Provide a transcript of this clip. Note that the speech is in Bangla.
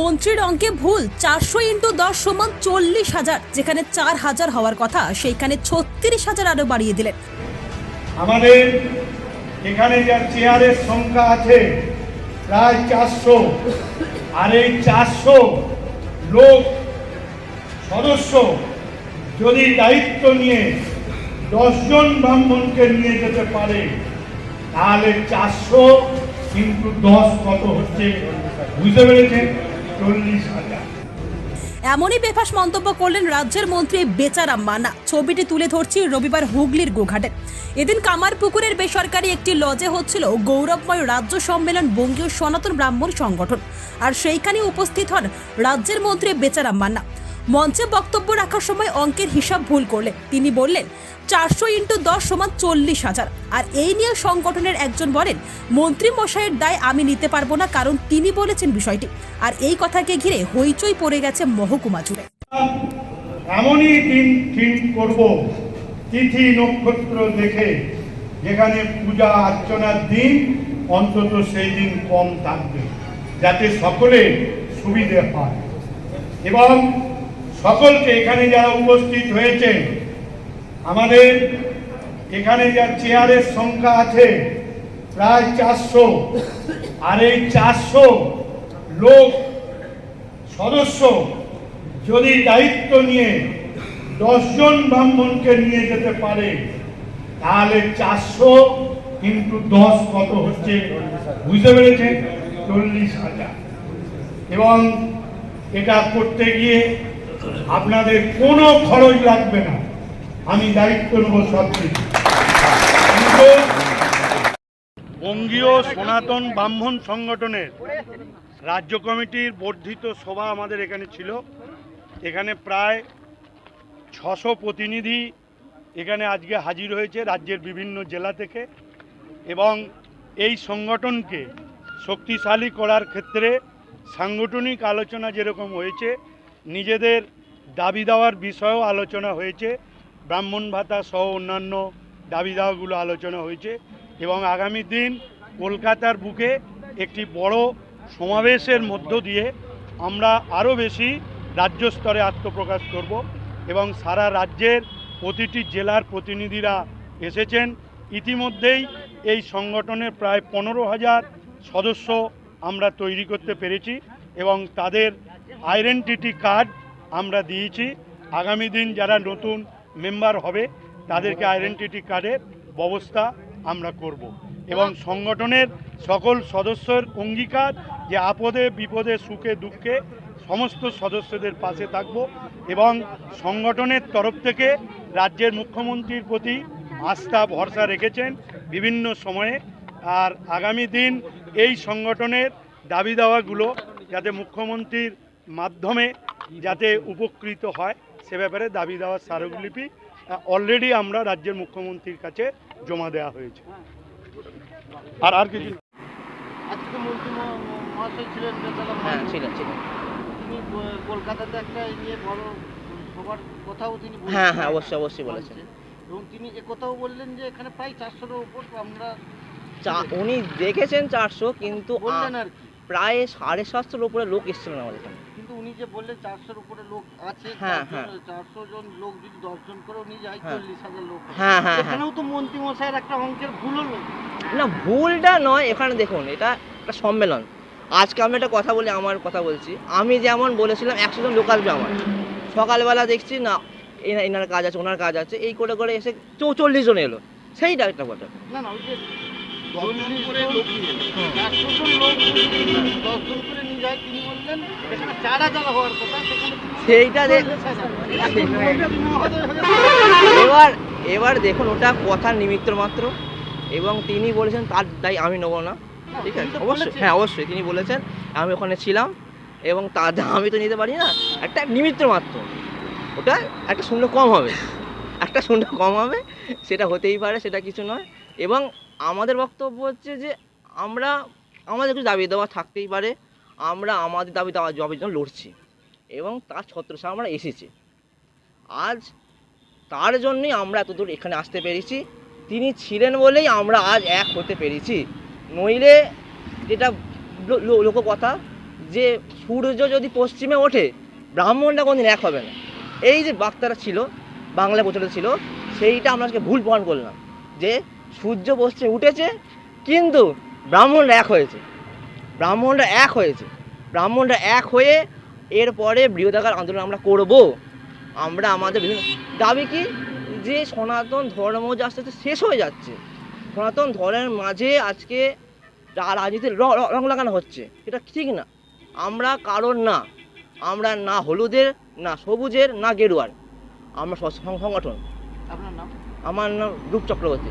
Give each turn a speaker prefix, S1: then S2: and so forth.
S1: মন্ত্রীর অঙ্কে ভুল চারশো ইন্টু দশ সমান চল্লিশ হাজার, যেখানে চার হাজার হওয়ার কথা সেইখানে ছত্রিশ হাজার আরও বাড়িয়ে দিলেন।
S2: আমাদের এখানে যা চেয়ারের সংখ্যা আছে, প্রায় চারশো। আর এই চারশো লোক সদস্য যদি দায়িত্ব নিয়ে দশজন ব্রাহ্মণকে নিয়ে যেতে পারে, তাহলে চারশো কিন্তু দশ কত হচ্ছে? বুঝতে পেরেছেন? চল্লিশ হাজার।
S1: এমনই বেফাস মন্তব্য করলেন রাজ্যের মন্ত্রী বেচারাম মানা ছবিটি তুলে ধরছি রবিবার হুগলির গোঘাটে। এদিন কামার পুকুরের বেসরকারি একটি লজে হচ্ছিল গৌরবময় রাজ্য সম্মেলন বঙ্গীয় সনাতন ব্রাহ্মণ সংগঠন। আর সেইখানে উপস্থিত হন রাজ্যের মন্ত্রী বেচারাম মান্না। মঞ্চে বক্তব্য রাখার সময় অঙ্কের হিসাব ভুল করলে। তিনি বললেন, চারশো ইন্টু দশ সমান চল্লিশ হাজার। আর এই নিয়ে সংগঠনের একজন বলেন, মন্ত্রী মশাইয়ের দায় আমি নিতে পারব না, কারণ তিনি বলেছেন বিষয়টি। আর এই কথাকে ঘিরে হইচই পড়ে গেছে মহকুমা জুড়ে।
S2: এমনই দিন ঠিক করব, তিথি নক্ষত্র দেখে। যেখানে পূজা অর্চনার দিন, অন্তত সেই দিন কম থাকবে, যাতে সকলে সুবিধে হয়। এবং সকলকে এখানে যারা উপস্থিত হয়েছেন, আমাদের এখানে যা চেয়ারের সংখ্যা আছে, প্রায় চারশো। আর এই চারশো লোক, সদস্য, যদি দায়িত্ব নিয়ে দশজন ব্রাহ্মণকে নিয়ে যেতে পারে, তাহলে চারশো কিন্তু দশ কত হচ্ছে, বুঝতে পেরেছেন? চল্লিশ হাজার। এবং এটা করতে গিয়ে আপনাদের কোনো খরচ লাগবে না। আমি দায়িত্ব নেব সব বঙ্গীয় সনাতন ব্রাহ্মণ সংগঠনের রাজ্য কমিটির বর্ধিত সভা আমাদের এখানে ছিল। এখানে প্রায় ছশো প্রতিনিধি এখানে আজকে হাজির হয়েছে রাজ্যের বিভিন্ন জেলা থেকে এবং এই সংগঠনকে শক্তিশালী করার ক্ষেত্রে সাংগঠনিক আলোচনা যেরকম হয়েছে নিজেদের দাবি দেওয়ার বিষয়েও আলোচনা হয়েছে। ব্রাহ্মণ ভাতা সহ অন্যান্য দাবি দেওয়াগুলো আলোচনা হয়েছে এবং আগামী দিন কলকাতার বুকে একটি বড় সমাবেশের মধ্য দিয়ে আমরা আরও বেশি রাজ্য স্তরে আত্মপ্রকাশ করব এবং সারা রাজ্যের প্রতিটি জেলার প্রতিনিধিরা এসেছেন। ইতিমধ্যেই এই সংগঠনের প্রায় পনেরো হাজার সদস্য আমরা তৈরি করতে পেরেছি। এবং তাদের আইডেন্টিটি কার্ড আমরা দিয়েছি। আগামী দিন যারা নতুন মেম্বার হবে, তাদেরকে আইডেন্টিটি কার্ডের ব্যবস্থা আমরা করব। এবং সংগঠনের সকল সদস্যের অঙ্গীকার যে আপদে, বিপদে, সুখে, দুঃখে সমস্ত সদস্যদের পাশে থাকব এবং সংগঠনের তরফ থেকে রাজ্যের মুখ্যমন্ত্রীর প্রতি আস্থা, ভরসা রেখেছেন বিভিন্ন সময়ে। আর আগামী দিন এই সংগঠনের দাবি দাওয়াগুলো যাতে মুখ্যমন্ত্রীর মাধ্যমে যাতে উপকৃত হয় সে ব্যাপারে দাবি দেওয়ার স্মারকলিপি অলরেডি আমরা রাজ্যের মুখ্যমন্ত্রীর কাছে জমা দেওয়া হয়েছে। আর আর কিছু?
S3: আজকে মন্ত্রী মহাশয় ছিলেন
S4: হ্যাঁ
S3: মহাশয়।
S4: ছিলেন ছিলেন।
S3: তিনি কলকাতাতে একটা নিয়ে বড় সবার কথাও তিনি
S4: হ্যাঁ হ্যাঁ অবশ্যই অবশ্যই বলেছেন।
S3: এবং তিনি একথাও বললেন যে এখানে প্রায় চারশোর উপর আমরা
S4: চা- উনি দেখেছেন চারশো কিন্তু
S3: বললেন আর কি।
S4: প্রায় সাড়ে সাতশোর উপরে লোক এসেছিলেন আমাদের এখানে।
S3: কিন্তু উনি যে বললেন চারশোর উপরে লোক আছে
S4: হ্যাঁ, হ্যাঁ।
S3: চারশো জন লোক যদি দশজন করে উনি যায়
S4: হ্যাঁ।
S3: চল্লিশ হাজার লোক।
S4: হ্যাঁ হ্যাঁ হ্যাঁ।
S3: এখানেও তো মন্ত্রী মশাইয়ের একটা অঙ্কের ভুল হলো
S4: না ভুলটা নয় এখানে দেখুন এটা একটা সম্মেলন। আজকে আমি একটা কথা বলি আমার কথা বলছি। আমি যেমন বলেছিলাম একশো জন লোক আসবে আমার। সকালবেলা দেখছি না এনা- এনার কাজ আছে ওনার কাজ আছে। এই করে করে এসে চৌচল্লিশ জন এলো। সেইটা একটা কথা।
S3: না না ওই যে দশজন করে লোক নিয়ে। চারশো লোক যদি করে নিয়ে যায় তিনি বললেন এখানে চার হাজার হওয়ার কথা সেখানে
S4: সেইটা
S3: হয়ে
S4: এবার এবার দেখুন ওটা কথার নিমিত্ত মাত্র। এবং তিনি বলেছেন তার দায় আমি নেব না। ঠিক আছে? অবশ্যই। হ্যাঁ অবশ্যই। তিনি বলেছেন আমি ওখানে ছিলাম এবং তার তা আমি তো নিতে পারি না। একটা নিমিত্ত মাত্র। ওটা একটা শূন্য কম হবে। একটা শূন্য কম হবে সেটা হতেই পারে সেটা কিছু নয়। এবং আমাদের বক্তব্য হচ্ছে যে আমরা আমাদের কিছু দাবি দেওয়া থাকতেই পারে, আমরা আমাদের দাবি দেওয়া জবের জন্য লড়ছি এবং তার ছত্রসা আমরা এসেছি। আজ তার জন্যই আমরা এতদূর এখানে আসতে পেরেছি। তিনি ছিলেন বলেই আমরা আজ এক হতে পেরেছি। নইলে যেটা লোককথা যে সূর্য যদি পশ্চিমে ওঠে, ব্রাহ্মণরা কোনদিন এক হবে না। এই যে বার্তাটা ছিল বাংলা প্রচলিত ছিল, সেইটা আমরা আজকে ভুল প্রমাণ করলাম যে সূর্য পশ্চিমে উঠেছে কিন্তু ব্রাহ্মণরা এক হয়েছে। ব্রাহ্মণরা এক হয়েছে। ব্রাহ্মণরা এক হয়ে এরপরে বৃহদাকার আন্দোলন আমরা করব। আমরা আমাদের বিভিন্ন দাবি কি? যে সনাতন ধর্ম যে আস্তে আস্তে শেষ হয়ে যাচ্ছে। সনাতন ধর্মের মাঝে আজকে রাজনীতির র- লাগানো হচ্ছে। এটা ঠিক না। আমরা কারোর না। আমরা না হলুদের না সবুজের না গেরুয়ার। আমরা সংগঠন।
S3: আপনার নাম?
S4: আমার নাম রূপ চক্রবর্তী।